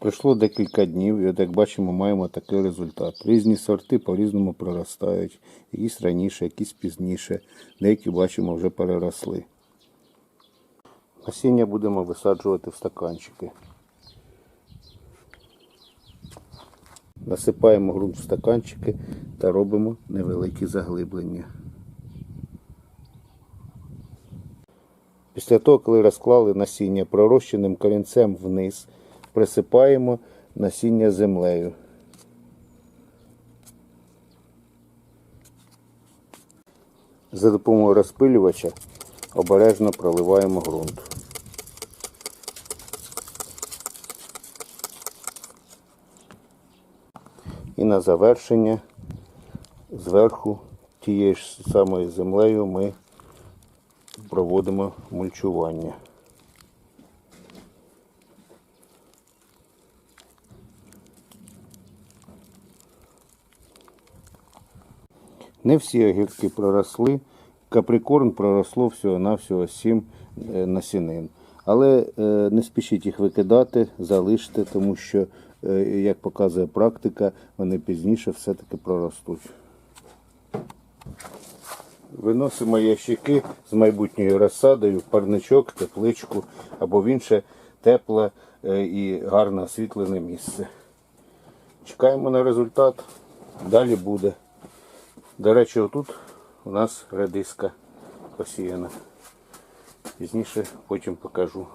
Пройшло декілька днів, і от як бачимо, маємо такий результат. Різні сорти по-різному проростають. Якісь раніше, якісь пізніше. Деякі бачимо вже переросли. Насіння будемо висаджувати в стаканчики. Насипаємо ґрунт в стаканчики та робимо невеликі заглиблення. Після того, коли розклали насіння пророщеним корінцем вниз, присипаємо насіння землею. За допомогою розпилювача обережно проливаємо ґрунт. І на завершення зверху тією ж самою землею ми проводимо мульчування. Не всі огірки проросли. Каприкорн проросло всього-навсього 7 е, насінин. Але е, не спішіть їх викидати, залиште, тому що, е, як показує практика, вони пізніше все-таки проростуть. Виносимо ящики з майбутньою розсадою парничок, тепличку або в інше тепле і гарно освітлене місце. Чекаємо на результат. Далі буде. До речі, отут у нас редиска посіяна. Пізніше потім покажу.